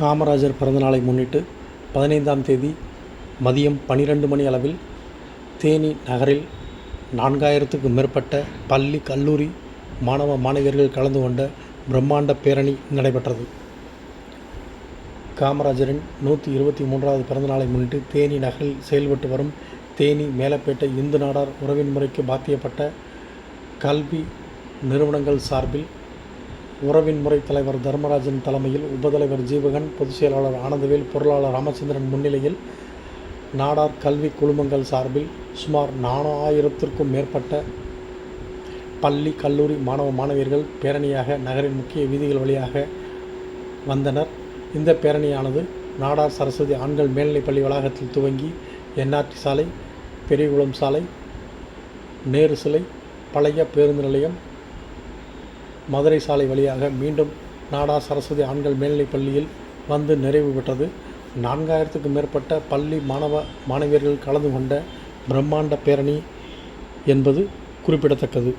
காமராஜர் பிறந்தநாளை முன்னிட்டு பதினைந்தாம் தேதி மதியம் பனிரெண்டு மணி அளவில் தேனி நகரில் நான்காயிரத்துக்கு மேற்பட்ட பள்ளி கல்லூரி மாணவ மாணவியர்கள் கலந்து கொண்ட பிரம்மாண்ட பேரணி நடைபெற்றது. காமராஜரின் நூற்றி இருபத்தி மூன்றாவது பிறந்தநாளை முன்னிட்டு தேனி நகரில் செயல்பட்டு வரும் தேனி மேலப்பேட்டை இந்து நாடார் உறவின் முறைக்கு பாத்தியப்பட்ட கல்வி நிறுவனங்கள் சார்பில் உறவின் முறை தலைவர் தர்மராஜன் தலைமையில் உபதலைவர் ஜீவகன் பொதுச் செயலாளர் ஆனந்தவேல் பொருளாளர் ராமச்சந்திரன் முன்னிலையில் நாடார் கல்வி குழுமங்கள் சார்பில் சுமார் நாலாயிரத்திற்கும் மேற்பட்ட பள்ளி கல்லூரி மாணவ மாணவியர்கள் பேரணியாக நகரின் முக்கிய வீதிகள் வழியாக வந்தனர். இந்த பேரணியானது நாடார் சரஸ்வதி ஆண்கள் மேல்நிலைப்பள்ளி வளாகத்தில் துவங்கி என்ஆர்டி சாலை பெரியகுளம் சாலை நேரு சிலை பழைய பேருந்து நிலையம் மதுரை சாலை வழியாக மீண்டும் நாடா சரஸ்வதி ஆண்கள் மேல்நிலைப் பள்ளியில் வந்து நிறைவு பெற்றது. நான்காயிரத்துக்கும் மேற்பட்ட பள்ளி மாணவ மாணவியர்கள் கலந்து கொண்ட பிரம்மாண்ட பேரணி என்பது குறிப்பிடத்தக்கது.